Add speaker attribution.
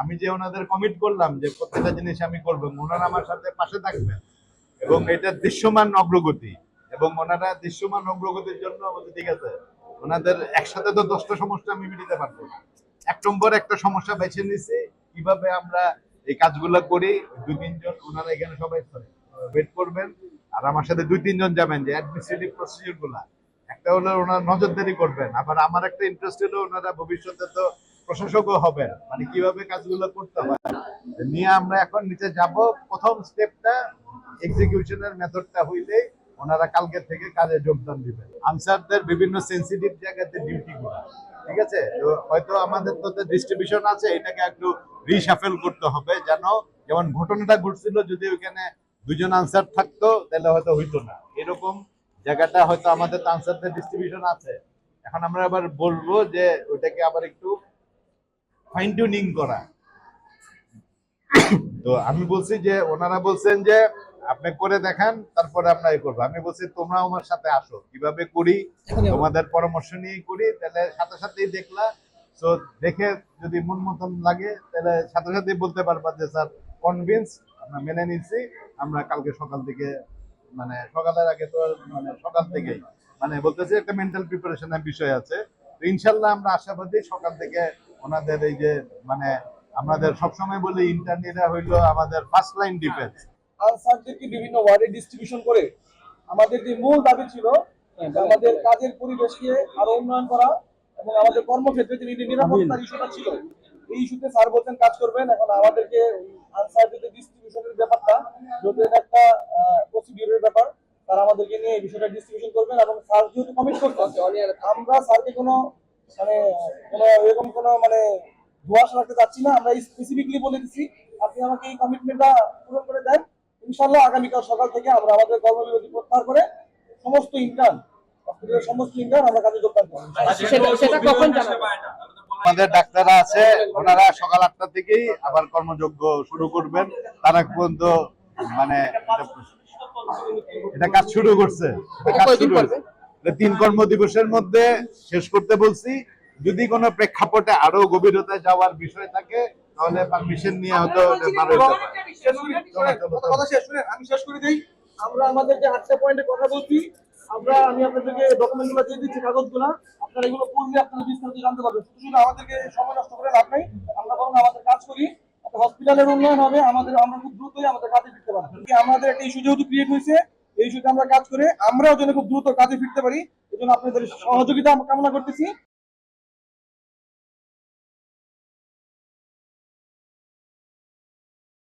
Speaker 1: আমি যে ওনাদের কমিট করলাম যে প্রত্যেকটা জিনিস আমি করব ওনারা আমার সাথে পাশে থাকবেন এবং এটা দৃশ্যমান অগ্রগতি এবং ওনারা দৃশ্যমান অগ্রগতির জন্য বলছে, ঠিক আছে, ওনাদের একসাথে তো দশটা সমস্যা আমি মিটাতে পারব এক নম্বর একটা সমস্যা বেছে নিছি, কীভাবে আমরা এই কাজগুলো করি, দুই তিনজন, ওনারা এখানে সবাই ওয়েট করবেন। আর আমার সাথে দুই তিনজন যাবেন যে অ্যাডমিনিস্ট্রেটিভ প্রসিডিউরগুলা। একটা হলো ওনারা নজরদারি করবেন, আবার আমার একটা ইন্টারেস্ট হলো ওনারা ভবিষ্যতে তো প্রশাসকও হবেন। মানে কীভাবে কাজগুলো করতে হয়। নিয়ে আমরা এখন নিচে যাব। প্রথম স্টেপটা এক্সিকিউশনের মেথডটা হইলে ওনারা কালকে থেকে কাজে যোগদান দিবেন। আনসারদের বিভিন্ন সেন্সিটিভ জায়গাতে ডিউটি করা ঠিক আছে? হয়তো আমাদের তো ডিস্ট্রিবিউশন আছে, এটাকে একটু রিশাফেল করতে হবে যেন যেমন ঘটনাটা ঘটছিল যদি ওইখানে দুজন আনসার থাকতো, তাহলে হয়তো হইতো না। এরকম জায়গাটা হয়তো আমাদের আনসারদের ডিস্ট্রিবিউশন আছে। এখন আমরা আবার বলব যে ওটাকে আবার একটু ফাইন টিউনিং করা। তো আমি বলছি যে ওনারা বলছেন যে আপনি করে দেখান তারপরে আমরা এ করব। আমি বলছি তোমরা আমার সাথে আসো। কীভাবে করি তোমাদের পরামর্শ নিয়ে করি তাহলে সাথে সাথেই দেখলা। তো দেখে যদি মন মতন লাগে তাহলে সাথে সাথেই বলতে পারবা যে স্যার কনভিন্স আমরা মেনে নিচ্ছি আমরা কালকে সকাল থেকে মানে সকালের আগে তো মানে সকাল থেকেই মানে বলতেছি একটা মেন্টাল প্রিপারেশনের বিষয় আছে। তো ইনশাল্লাহ আমরা আশাবাদী সকাল থেকে ওনাদের এই যে মানে আমাদের সবসময় বলি ইন্টারনেটে হইল আমাদের ফার্স্ট লাইন ডিফেন্স
Speaker 2: আনসারদেরকে বিভিন্ন ওয়ার্ডে ডিস্ট্রিবিউশন করে আমাদের যে মূল দাবি ছিল আমাদের কাজের পরিবেশকে আরও উন্নয়ন করা এবং আমাদের কর্মক্ষেত্রে যে নিরাপত্তার ইস্যুটা ছিল এই ইস্যুতে স্যার বলছেন কাজ করবেন। এখন আমাদেরকে আনসারদের যে ডিস্ট্রিবিউশনের ব্যাপারটা যেহেতু এটা একটা প্রসিডিউরের ব্যাপার তারা আমাদেরকে নিয়ে এই বিষয়টা ডিস্ট্রিবিউশন করবেন এবং স্যার যেহেতু কমিট করতেছে আমরা স্যারকে কোনো মানে কোনো এরকম কোনো মানে ধোয়াশা রাখতে চাচ্ছি না। আমরা স্পেসিফিকলি বলে দিচ্ছি আপনি আমাকে এই কমিটমেন্টটা পূরণ করে দেন। ইনশাল্লাহ আগামীকাল সকাল থেকে আমরা আমাদের কর্মবিরতি প্রত্যাহার করে সমস্ত ইন্টার্ন হসপিটালের সমস্ত ইন্টার্ন আমরা কাজে যোগদান করব।
Speaker 3: সেটা সেটা কখন
Speaker 1: আমাদের ডাক্তাররা আছে ওনারা সকাল আটটা থেকেই আবার কর্মযজ্ঞ শুরু করবেন। তারা পর্যন্ত মানে এটা- এটা কাজ শুরু করছে। কাজ শুরু
Speaker 3: করবে?
Speaker 1: তিন কর্ম দিবসের মধ্যে শেষ করতে বলছি। যদি কোনো প্রেক্ষাপটে আরও গভীরতায় যাওয়ার বিষয় থাকে, তাহলে পারমিশন নিয়ে হয়তো
Speaker 2: আমি শেষ করে দিই। আমরা আমাদের যে আটটা পয়েন্টে কথা বলছি, আমরা, আমি আপনাদেরকে ডকুমেন্টগুলো দিয়ে দিচ্ছি, কাগজগুলো। আপনারা এগুলো পড়লে আপনারা বিস্তারিত জানতে পারবেন। শুধু শুধু আমাদেরকে সময় নষ্ট করে লাভ নাই, আমরা বরং আমাদের কাজ করি। হসপিটালের উন্নয়ন হবে, আমাদের, আমরা খুব দ্রুতই আমাদের কাজে ফিরতে পারব। আমাদের একটা ইস্যু যেহেতু ক্রিয়েট হয়েছে এই ইস্যুতে আমরা কাজ করে আমরাও যেন খুব দ্রুত কাজে ফিরতে পারি। এই জন্য আপনাদের সহযোগিতা কামনা করতেছি।